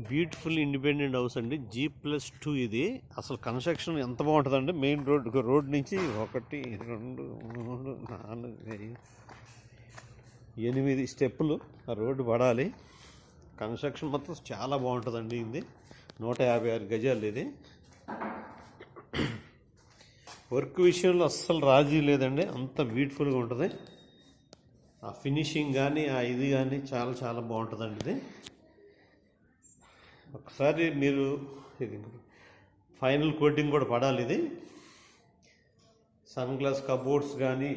Beautiful independent house అండి. G plus two ఇది. అసలు కన్స్ట్రక్షన్ ఎంత బాగుంటుందండి మెయిన్ రోడ్ రోడ్ నుంచి ఒకటి రెండు మూడు నాలుగు ఐదు ఎనిమిది స్టెప్పులు ఆ రోడ్డు పడాలి. కన్స్ట్రక్షన్ మొత్తం చాలా బాగుంటుందండి ఇది. నూట యాభై ఆరు గజాలు ఇది. వర్క్ విషయంలో అస్సలు రాజీ లేదండి. అంత బ్యూటిఫుల్గా ఉంటుంది. ఆ ఫినిషింగ్ కానీ ఆ ఇది కానీ చాలా చాలా బాగుంటుందండి ఇది. ఒకసారి మీరు ఇది ఫైనల్ కోటింగ్ కూడా పడాలి ఇది. సన్ గ్లాస్ కబోర్డ్స్ కానీ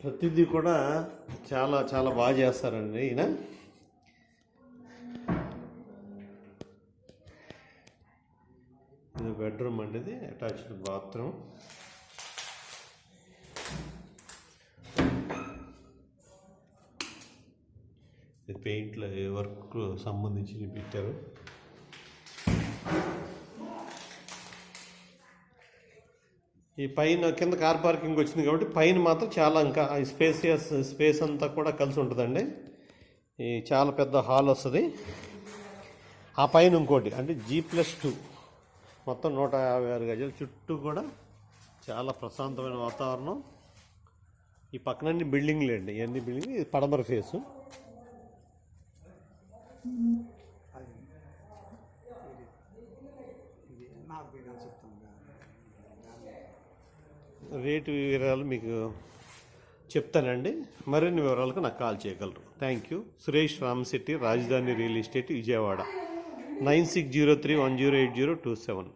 ప్రతిదీ కూడా చాలా చాలా బాగా చేస్తారండి ఈయన. ఇది బెడ్రూమ్ అండి ఇది. Attached bathroom. పెయింట్ల వర్క్ సంబంధించి పెట్టారు. ఈ పైన కింద కార్ పార్కింగ్ వచ్చింది కాబట్టి పైన మాత్రం చాలా ఇంకా స్పేసియస్ స్పేస్ అంతా కూడా కలిసి ఉంటుందండి. ఈ చాలా పెద్ద హాల్ వస్తుంది. ఆ పైన ఇంకోటి అంటే జీ ప్లస్ టూ మొత్తం నూట యాభై ఆరు గజాలు చుట్టూ కూడా చాలా ప్రశాంతమైన వాతావరణం. ఈ పక్కనన్నీ బిల్డింగ్లు అండి. ఇవన్నీ బిల్డింగ్ ఇది పడమర ఫేసు. ఇది. నాకు చెప్తాను రేటు వివరాలు మీకు చెప్తానండి. మరిన్ని వివరాలకు నాకు కాల్ చేయగలరు. Thank you Suresh Ramasetti Rajadhani real estate Vijayawada. Nine six zero three one zero eight zero two seven.